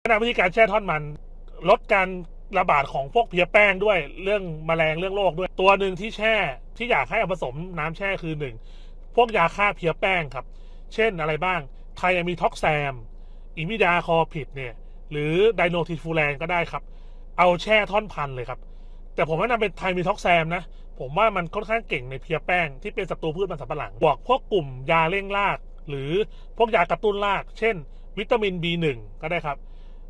แนะนำวิธีการแช่ท่อนมัน ลดการระบาดของพวกเพลี้ยแป้งด้วยเรื่องแมลงเรื่องโรคด้วย ตัวหนึ่งที่แช่ที่อยากให้เอาผสมน้ำแช่คือหนึ่งพวกยาฆ่าเพลี้ยแป้งครับ เช่นอะไรบ้าง ไทอะมีท็อกแซมอิมิดาคอผิดเนี่ยหรือไดโนทิฟูแลนก็ได้ครับ เอาแช่ท่อนพันเลยครับ แต่ผมแนะนำเป็นไทมีท็อกแซมนะ ผมว่ามันค่อนข้างเก่งในเพลียแป้งที่เป็นศัตรูพืชมันสำปะหลังบวกพวกกลุ่มยาเร่งราก หรือพวกยากระตุ้นราก เช่น วิตามิน B1 ก็ได้ครับ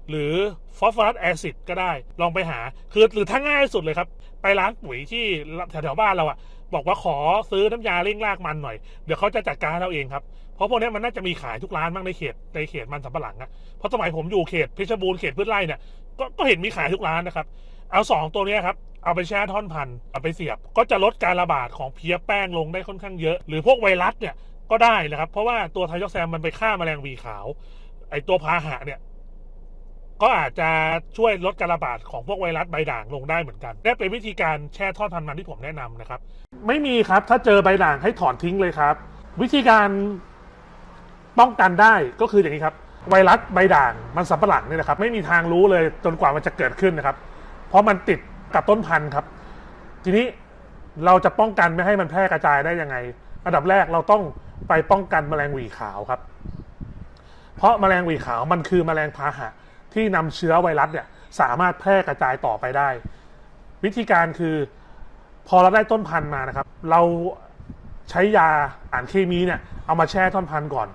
หรือฟอสฟอรัสแอซิดก็ได้ลองไปหา คือหรือถ้าง่ายสุดเลยครับ ไปร้านปุ๋ยที่แถวๆบ้านเราอะบอกว่าขอซื้อน้ำยาเร่งรากมันหน่อย เดี๋ยวเขาจะจัดการให้เราเองครับ เพราะพวกนี้มันน่าจะมีขายทุกร้านบ้างในเขตในเขตมันสำปะหลังนะเพราะสมัยผมอยู่เขตเพชรบูรณ์เขตพืชไร่เนี่ยก็ก็เห็นมีขายทุกร้านนะครับ เอาสองตัวนี้ครับเอาไปแช่ท่อนพันเอาไปเสียบ ก็จะลดการระบาดของเพลี้ยแป้งลงได้ค่อนข้างเยอะ หรือพวกไวรัสเนี่ยก็ได้นะครับ เพราะว่าตัวไทยอกแซมมันไปฆ่าแมลงวีขาว ไอตัวพาหะเนี่ย ก็อาจจะช่วยลดการระบาดของพวกไวรัสใบด่างลงได้เหมือนกันนี่เป็นวิธีการแช่ทอนพันธุ์มันที่ผมแนะนำนะครับ ไม่มีครับถ้าเจอใบด่างให้ถอนทิ้งเลยครับ วิธีการป้องกันได้ก็คืออย่างนี้ครับ ไวรัสใบด่างมันสำปะหลังเนี่ยนะครับ ไม่มีทางรู้เลยจนกว่ามันจะเกิดขึ้นนะครับ เพราะมันติดกับต้นพันธุ์ครับ ทีนี้เราจะป้องกันไม่ให้มันแพร่กระจายได้ยังไง อันดับแรกเราต้องไปป้องกันแมลงหวีขาวครับ เพราะแมลงหวีขาวมันคือแมลงพาหะ ที่นำเชื้อไวรัสเนี่ยสามารถแพร่กระจายต่อไปได้ วิธีการคือพอเราได้ต้นพันธุ์มานะครับ เราใช้ยาอ่านเคมีเนี่ยเอามาแช่ต้นพันธุ์ก่อน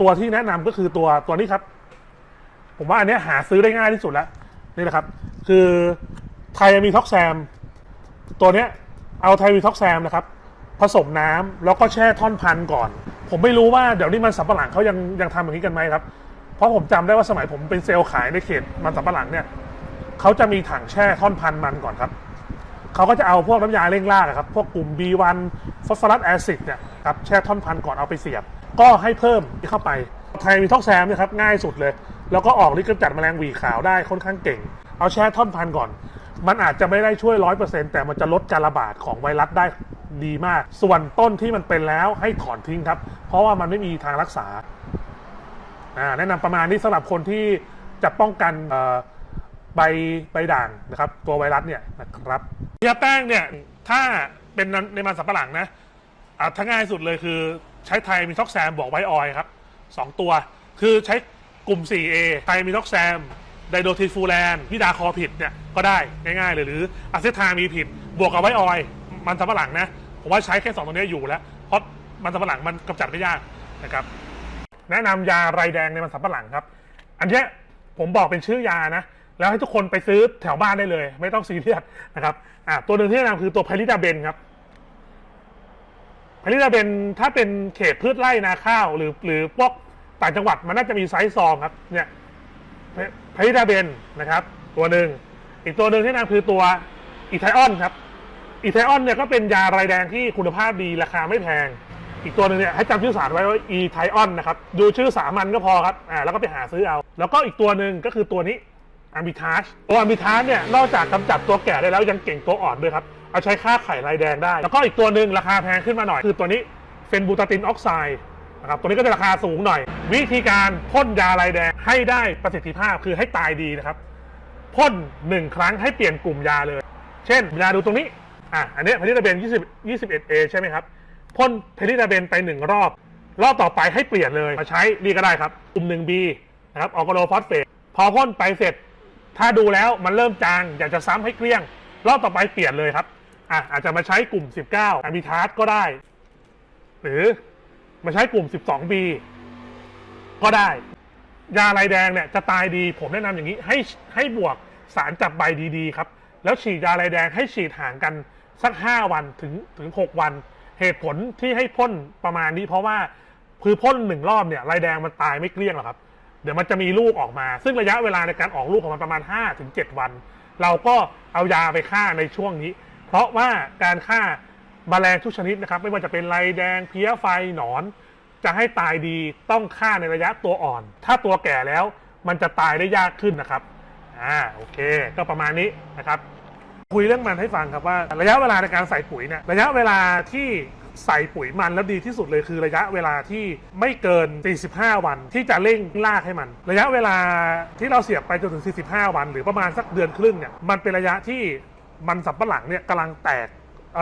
ตัวที่แนะนำก็คือตัวตัวนี้ครับ ผมว่าอันนี้หาซื้อได้ง่ายที่สุดแล้วนี่นะครับ คือไทมีท็อกแซม ตัวเนี้ยเอาไทมีท็อกแซมนะครับ ผสมน้ำแล้วก็แช่ท่อนพันธุ์ก่อน ผมไม่รู้ว่าเดี๋ยวนี้มันสับปะหลังเขายังยังทำอย่างนี้กันไหมครับ เพราะผมจำได้ว่าสมัยผมเป็นเซลล์ขายในเขตมันสับปะหลังเนี่ยเขาจะมีถังแช่ท่อนพันมันก่อนครับเขาก็จะเอาพวกน้ำยาเร่งรากครับ พวกกลุ่ม B1 ฟอสฟอรัสแอซิดเนี่ยครับแช่ท่อนพันก่อนเอาไปเสียบ ก็ให้เพิ่มเข้าไปไทยมีท็อกแซมเนยครับง่ายสุดเลย แล้วก็ออกฤทธิ์กำจัดแมลงหวีขาวได้ค่อนข้างเก่ง เอาแช่ท่อนพันก่อน มันอาจจะไม่ได้ช่วยร้อยเปอร์เซ็นต์แต่มันจะลดการระบาดของไวรัสได้ดีมาก ส่วนต้นที่มันเป็นแล้วให้ถอนทิ้งครับ เพราะว่ามันไม่มีทางรักษา อ่าแนะนำประมาณนี้สำหรับคนที่จะป้องกันเอ่อใบใบด่างนะครับ ตัวไวรัสเนี่ยนะครับยาแป้งเนี่ยถ้าเป็นในมันสับปะหลังนะอ่าถ้าง่ายสุดเลยคือใช้ไทยมีท็อกแซมบอกไวออยครับสองตัว คือใช้กลุ่ม 4A ไทยมีท็อกแซมไดโดทิฟูแลนพิดาคอผิดเนี่ยก็ได้ง่ายๆเลยหรืออะเซทามีผิด บวกกับไวออย มันสับปะหลังนะ ผมว่าใช้แค่สองตัวนี้อยู่แล้ว เพราะมันสับปะหลังมันกำจัดไม่ยากนะครับ แนะนำยาไรแดงในมันสำปะหลังครับ อันเนี้ยผมบอกเป็นชื่อยานะ แล้วให้ทุกคนไปซื้อแถวบ้านได้เลย ไม่ต้องซีเรียสนะครับอ่าตัวหนึ่งที่แนะนำคือตัวไพลิดาเบนครับไพลิดาเบนถ้าเป็นเขตพืชไร่นาข้าว หรือหรือพวกต่างจังหวัดมันน่าจะมีไซส์ซองครับเนี่ยไพลิดาเบนนะครับ ตัวหนึ่งอีกตัวหนึ่งที่แนะนำคือตัวอีไทออนครับอีไทออนเนี่ยก็เป็นยาไรแดงที่คุณภาพดีราคาไม่แพง อีกตัวหนึ่งเนี่ยให้จำชื่อสารไว้ว่า e t i o n นะครับ ดูชื่อสามัญก็พอครับอ่าแล้วก็ไปหาซื้อเอา แล้วก็อีกตัวหนึ่งก็คือตัวนี้ a m i t a g e ตัว a m i t a g e เนี่ยนอกจากกำจัดตัวแก่ได้แล้วยังเก่งตัวอ่อนด้วยครับ เอาใช้ฆ่าไข่ลายแดงได้ แล้วก็อีกตัวหนึ่งราคาแพงขึ้นมาหน่อย คือตัวนี้เฟนบูตาตินออกไซด์นะครับตัวนี้ก็จะราคาสูงหน่อย วิธีการพ่นยาลายแดงให้ได้ประสิทธิภาพคือให้ตายดีนะครับพ่นหนึ่งครั้งให้เปลี่ยนกลุ่มยาเลย เช่นยาดูตรงนี้อะอันเนี้ยพาริตาเบน20 21A ใช่ไหมครับ พ่นเพลิดาเบนไปหนึ่งรอบ รอบต่อไปให้เปลี่ยนเลยมาใช้นี่ก็ได้ครับกลุ่มหนึ่ง B นะครับออกโกโลฟอสเฟตพอพ่นไปเสร็จ ถ้าดูแล้วมันเริ่มจางอยากจะซ้ำให้เกลี้ยง รอบต่อไปเปลี่ยนเลยครับอะอาจจะมาใช้กลุ่ม 19อะมิทาสก็ได้ หรือมาใช้กลุ่ม 12B ก็ได้ ยาลายแดงเนี่ยจะตายดีผมแนะนำอย่างนี้ให้ให้บวกสารจับใบดีๆครับ แล้วฉีดยาลายแดงให้ฉีดห่างกันสัก 5 วันถึงถึง 6 วัน เหตุผลที่ให้พ่นประมาณนี้เพราะว่าคือพ่นหนึ่งรอบเนี่ยลายแดงมันตายไม่เกลี้ยงหรอกครับ เดี๋ยวมันจะมีลูกออกมา ซึ่งระยะเวลาในการออกลูกของมันประมาณ 5-7 วัน เราก็เอายาไปฆ่าในช่วงนี้ เพราะว่าการฆ่าแมลงทุกชนิดนะครับไม่ว่าจะเป็นลายแดงเพี้ยไฟหนอน จะให้ตายดีต้องฆ่าในระยะตัวอ่อน ถ้าตัวแก่แล้วมันจะตายได้ยากขึ้นนะครับอ่าโอเค ก็ประมาณนี้นะครับ คุยเรื่องมันให้ฟังครับว่าระยะเวลาในการใส่ปุ๋ยเนี่ยระยะเวลาที่ใส่ปุ๋ยมันแล้วดีที่สุดเลยคือระยะเวลาที่ไม่เกิน 45 วันที่จะเร่งลากให้มัน ระยะเวลาที่เราเสียบไปจนถึง 45 วัน หรือประมาณสักเดือนครึ่งเนี่ยมันเป็นระยะที่มันสำปะหลังเนี่ยกำลังแตก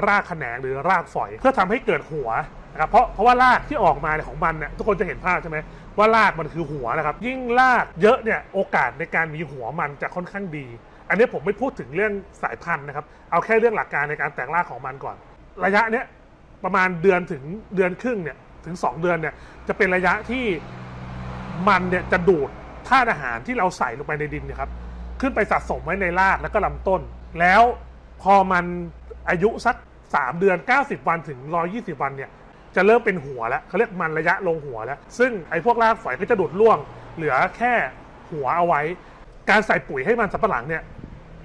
รากแขนงหรือรากฝอย เพื่อทำให้เกิดหัวนะครับเพราะเพราะว่ารากที่ออกมาของมันเนี่ยทุกคนจะเห็นภาพใช่ไหมว่ารากมันคือหัวนะครับ ยิ่งรากเยอะเนี่ยโอกาสในการมีหัวมันจะค่อนข้างดี อันนี้ผมไม่พูดถึงเรื่องสายพันธุ์นะครับ เอาแค่เรื่องหลักการในการแตกรากของมันก่อน ระยะเนี้ยประมาณเดือนถึงเดือนครึ่งเนี่ยถึง 2 เดือนเนี่ยจะเป็นระยะที่มันเนี่ยจะดูดธาตุอาหารที่เราใส่ลงไปในดินเนะครับ ขึ้นไปสะสมไว้ในรากแล้วก็ลำต้น แล้วพอมันอายุสัก 3 เดือน 90 วันถึง 120 วันเนี่ยจะเริ่มเป็นหัวแล้วเขาเรียกมันระยะลงหัวแล้ว ซึ่งไอ้พวกรากฝอยก็จะดูดร่วง เหลือแค่หัวเอาไว้ การใส่ปุ๋ยให้มันสำปะหลังเนี่ย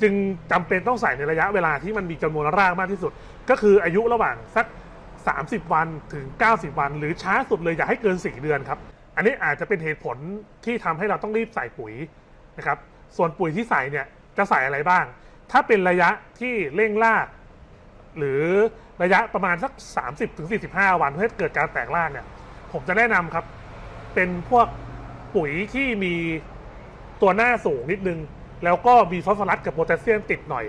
จึงจำเป็นต้องใส่ในระยะเวลาที่มันมีจำนวนรากมากที่สุด ก็คืออายุระหว่างสัก 30 วันถึง 90 วัน หรือช้าสุดเลยอย่าให้เกิน 4 เดือนครับ อันนี้อาจจะเป็นเหตุผลที่ทำให้เราต้องรีบใส่ปุ๋ยนะครับ ส่วนปุ๋ยที่ใส่เนี่ยจะใส่อะไรบ้าง ถ้าเป็นระยะที่เร่งรากหรือระยะประมาณสัก 30ถึง45 วันเพื่อให้เกิดการแตกรากเนี่ย ผมจะแนะนำครับ เป็นพวกปุ๋ยที่มีตัวหน้าสูงนิดนึง แล้วก็มีฟอสฟอรัสกับโพแทสเซียมติดหน่อย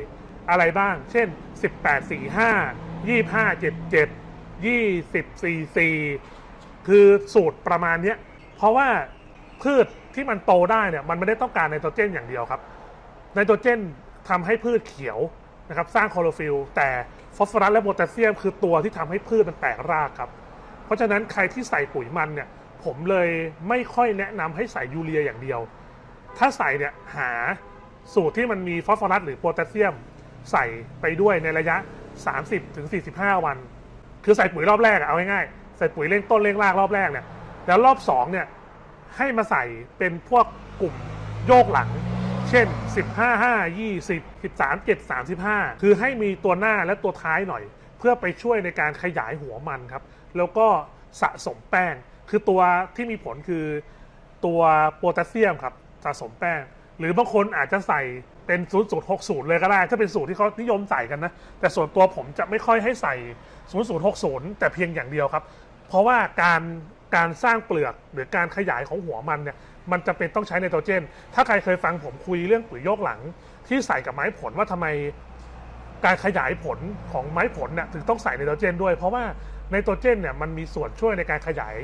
อะไรบ้าง เช่น 18 45 25 77 20 44 คือสูตรประมาณนี้เพราะว่าพืชที่มันโตได้เนี่ยมันไม่ได้ต้องการไนโตรเจนอย่างเดียวครับไนโตรเจนทำให้พืชเขียวนะครับสร้างคลอโรฟิลล์แต่ฟอสฟอรัสและโพแทสเซียมคือตัวที่ทำให้พืชมันแตกรากครับ เพราะฉะนั้นใครที่ใส่ปุ๋ยมันเนี่ยผมเลยไม่ค่อยแนะนำให้ใส่ยูเรียอย่างเดียว ถ้าใส่เนี่ยหา สูตรที่มันมีฟอสฟอรัสหรือโพแทสเซียมใส่ไปด้วยในระยะ 30-45ถึง45วัน คือใส่ปุ๋ยรอบแรกอะเอาง่ายๆใส่ปุ๋ยเร่งต้นเร่งรากรอบแรกเนี่ยแล้วรอบ2เนี่ยให้มาใส่เป็นพวกกลุ่มโยกหลัง เช่น 15 5 20 13 7 35 คือให้มีตัวหน้าและตัวท้ายหน่อย เพื่อไปช่วยในการขยายหัวมันครับ แล้วก็สะสมแป้ง คือตัวที่มีผลคือตัวโพแทสเซียมครับสะสมแป้ง หรือบางคนอาจจะใส่เป็น0060เลยก็ได้ ถ้าเป็นสูตรที่เขานิยมใส่กันนะ แต่ส่วนตัวผมจะไม่ค่อยให้ใส่0060แต่เพียงอย่างเดียวครับ เพราะว่าการการสร้างเปลือกหรือการขยายของหัวมันเนี่ยมันจะเป็นต้องใช้ไนโตรเจน ถ้าใครเคยฟังผมคุยเรื่องปุ๋ยโยกหลัง ที่ใส่กับไม้ผลว่าทำไมการขยายผลของไม้ผลเนี่ยถึงต้องใส่ไนโตรเจนด้วย เพราะว่าไนโตรเจนเนี่ยมันมีส่วนช่วยในการขยาย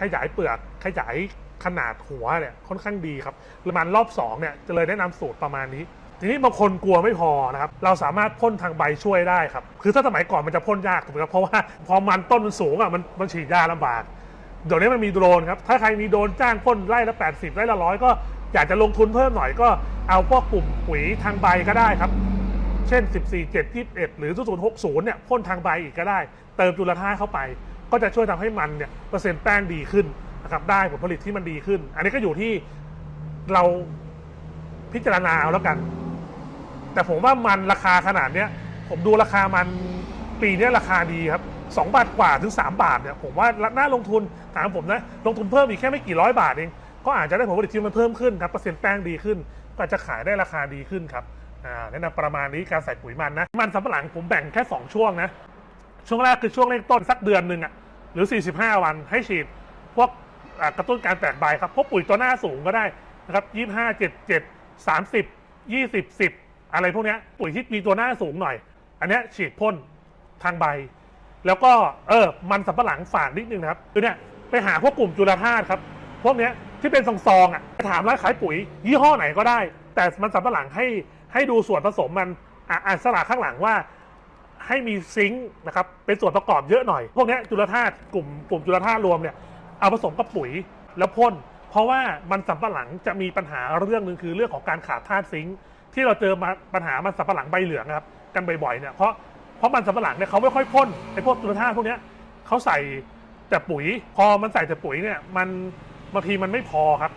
ขยายเปลือกขยาย ขนาดหัวเนี่ยค่อนข้างดีครับประมาณรอบ2เนี่ยจะเลยแนะนำสูตรประมาณนี้ทีนี้บางคนกลัวไม่พอนะครับ เราสามารถพ่นทางใบช่วยได้ครับ คือถ้าสมัยก่อนมันจะพ่นยากถูกไหมครับ เพราะว่าพอมันต้นมันสูงอะมันมันฉีดยาลำบาก เดี๋ยวนี้มันมีโดรนครับ ถ้าใครมีโดรนจ้างพ่นไร่ละ 80 ไร่ละร้อยก็อยากจะลงทุนเพิ่มหน่อยก็เอาพวกกลุ่มปุ๋ยทางใบก็ได้ครับ เช่น 14 7 21 หรือ 0060 เนี่ยพ่นทางใบอีกก็ได้ เติมจุลธาตุเข้าไป ก็จะช่วยทำให้มันเนี่ยเปอร์เซ็นต์แป้งดีขึ้น นะครับได้ผลผลิตที่มันดีขึ้น อันนี้ก็อยู่ที่เราพิจารณาเอาแล้วกัน แต่ผมว่ามันราคาขนาดเนี้ย ผมดูราคามันปีนี้ราคาดีครับ2บาทกว่าถึง 3 บาทเนี่ยผมว่าน่าลงทุนถามผมนะลงทุนเพิ่มอีกแค่ไม่กี่ร้อยบาทเองก็อาจจะได้ผลผลิตที่มันเพิ่มขึ้นครับเปอร์เซ็นต์แป้งดีขึ้น ก็จจะขายได้ราคาดีขึ้นครับอ่าแนะนำประมาณนี้การใส่ปุ๋ยมันนะมันสำปะหลังผมแบ่งแค่ 2 ช่วงนะช่วงแรกคือช่วงเร่งต้นสักเดือนหนึ่งอะหรือ 45 วันให้ฉีดพวก กระตุ้นการแตกใบครับพวกปุ๋ยตัวหน้าสูงก็ได้นะครับ25 77 30 20 10อะไรพวกนี้ปุ๋ยที่มีตัวหน้าสูงหน่อย อันนี้ฉีดพ่นทางใบ แล้วก็เออมันสำปะหลังฝากนิดนึงนะครับคือเนี่ยไปหาพวกกลุ่มจุลธาตุครับ พวกนี้ที่เป็นซองๆอะถามร้านขายปุ๋ย ยี่ห้อไหนก็ได้ แต่มันสำปะหลังให้ให้ดูส่วนผสมมันอะอ่านสลากข้างหลังว่าให้มีซิงค์นะครับเป็นส่วนประกอบเยอะหน่อย พวกนี้จุลธาตุกลุ่มกลุ่มจุลธาตุรวมเนี่ย เอาผสมกับปุ๋ยแล้วพ่น เพราะว่ามันสำปะหลังจะมีปัญหาเรื่องหนึ่งคือเรื่องของการขาดธาตุซิงค์ที่เราเจอมาปัญหามันสำปะหลังใบเหลืองครับกันบ่อยๆเนี่ยเพราะเพราะมันสำปะหลังเนี่ยเขาไม่ค่อยพ่นไอ้พวกจุลธาตุพวกเนี้ยเขาใส่แต่ปุ๋ย พอมันใส่แต่ปุ๋ยเนี่ยมันบางทีมันไม่พอครับ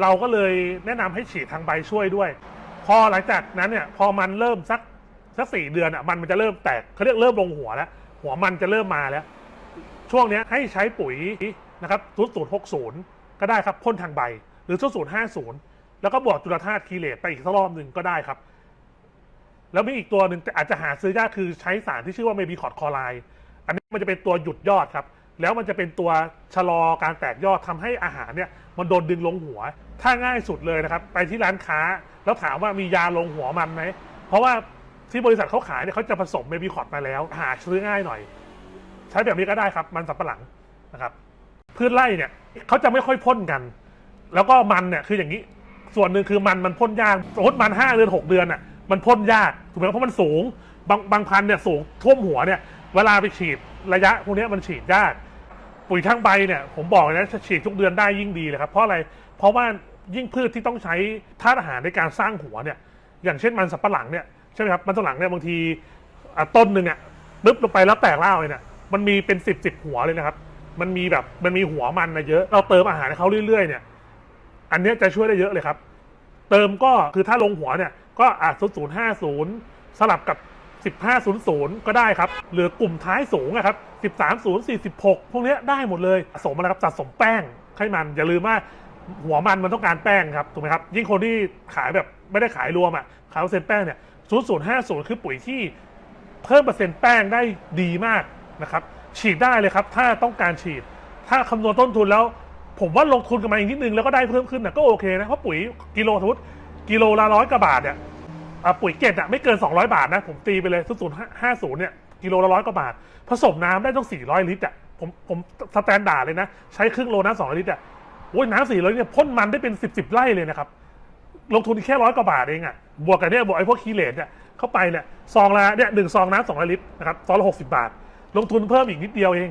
เราก็เลยแนะนำให้ฉีดทางใบช่วยด้วย พอหลังจากนั้นเนี่ยพอมันเริ่มสักสักสี่เดือนอะมันมันจะเริ่มแตกเขาเรียกเริ่มลงหัวแล้ว หัวมันจะเริ่มมาแล้ว ช่วงเนี้ยให้ใช้ปุ๋ย นะครับศูนย์ศูนย์หกศูนย์ก็ได้ครับพ่นทางใบ หรือศูนย์ศูนย์ห้าศูนย์แล้วก็บวกจุลธาตุคีเลตไปอีกสักรอบหนึ่งก็ได้ครับ แล้วมีอีกตัวหนึ่งอาจจะหาซื้อยากคือใช้สารที่ชื่อว่าเมบิคอร์ดคอไลอันนี้มันจะเป็นตัวหยุดยอดครับ แล้วมันจะเป็นตัวชะลอการแตกยอดทำให้อาหารเนี่ยมันโดนดึงลงหัว ถ้าง่ายสุดเลยนะครับ ไปที่ร้านค้า แล้วถามว่ามียาลงหัวมันไหม เพราะว่าที่บริษัทเขาขายเนี่ยเขาจะผสมเมบิคอตมาแล้ว หาซื้อง่ายหน่อย ใช้แบบนี้ก็ได้ครับมันสับปะหลังนะครับ พืชไร่เนี่ยเขาจะไม่ค่อยพ่นกัน แล้วก็มันเนี่ยคืออย่างนี้ ส่วนหนึ่งคือมันมันพ่นยากสมมติมันห้าเดือนหกเดือนอะมันพ่นยากถูกไหมเพราะมันสูงบางบางพันเนี่ยสูงท่วมหัวเนี่ยเวลาไปฉีดระยะพวกนี้มันฉีดยากปุ๋ยทางใบเนี่ยผมบอกนะฉีดทุกเดือนได้ยิ่งดีเลยครับเพราะอะไรเพราะว่ายิ่งพืชที่ต้องใช้ธาตุอาหารในการสร้างหัวเนี่ย อย่างเช่นมันสับปะหลังเนี่ยใช่ไหมครับมันสับปะหลังเนี่ยบางทีต้นหนึ่งอะปึ๊บลงไปแล้วแตกเล่าเลยเนี่ยมันมีเป็นสิบสิบหัวเลยนะครับ มันมีแบบมันมีหัวมันนะเยอะเราเติมอาหารให้เขาเรื่อยๆ เนี่ย อันเนี้ยจะช่วยได้เยอะเลยครับ เติมก็คือถ้าลงหัวเนี่ย ก็อาจศูนย์ศูนย์ห้าศูนย์สลับกับสิบห้าศูนย์ศูนย์ก็ได้ครับหรือกลุ่มท้ายสูงอะครับสิบสามศูนย์สี่สิบหกพวกเนี้ยได้หมดเลยสะสมอะไรครับสะสมแป้งไขมันอย่าลืมว่าหัวมันมันต้องการแป้งครับถูกไหมครับ ยิ่งคนที่ขายแบบไม่ได้ขายรวมอะขายเปอร์เซ็นต์แป้งเนี่ยศูนย์ศูนย์ห้าศูนย์คือปุ๋ยที่เพิ่มเปอร์เซ็นต์แป้งได้ดีมากนะครับ ฉีดได้เลยครับ ถ้าต้องการฉีด ถ้าคำนวณต้นทุนแล้ว ผมว่าลงทุนกันมาอีกนิดนึงแล้วก็ได้เพิ่มขึ้นนะก็โอเคนะเพราะปุ๋ยกิโลสมมติกิโลละร้อยกว่าบาทเนี่ยปุ๋ยเกตอะไม่เกิน 200 บาทนะผมตีไปเลยศูนย์ห้าศูนย์เนี่ยกิโลละร้อยกว่าบาท ผสมน้ำได้ต้อง 400 ลิตรอะผมผมสแตนดาร์ดเลยนะ ใช้ครึ่งโลน้ำ200ลิตรอะโอ้ยน้ำ400ลิตรเนี่ยพ่นมันได้เป็น10 10ไร่เลยนะครับ ลงทุนแค่ร้อยกว่าบาทเองอะบวกกับเนี่ยบวกไอ้พวกคีเลนเนี่ยเข้าไปเนี่ยซองละเนี่ยหนึ่งซองน้ำ200ลิตรนะครับซองละ60บาท ลงทุนเพิ่มอีกนิดเดียวเอง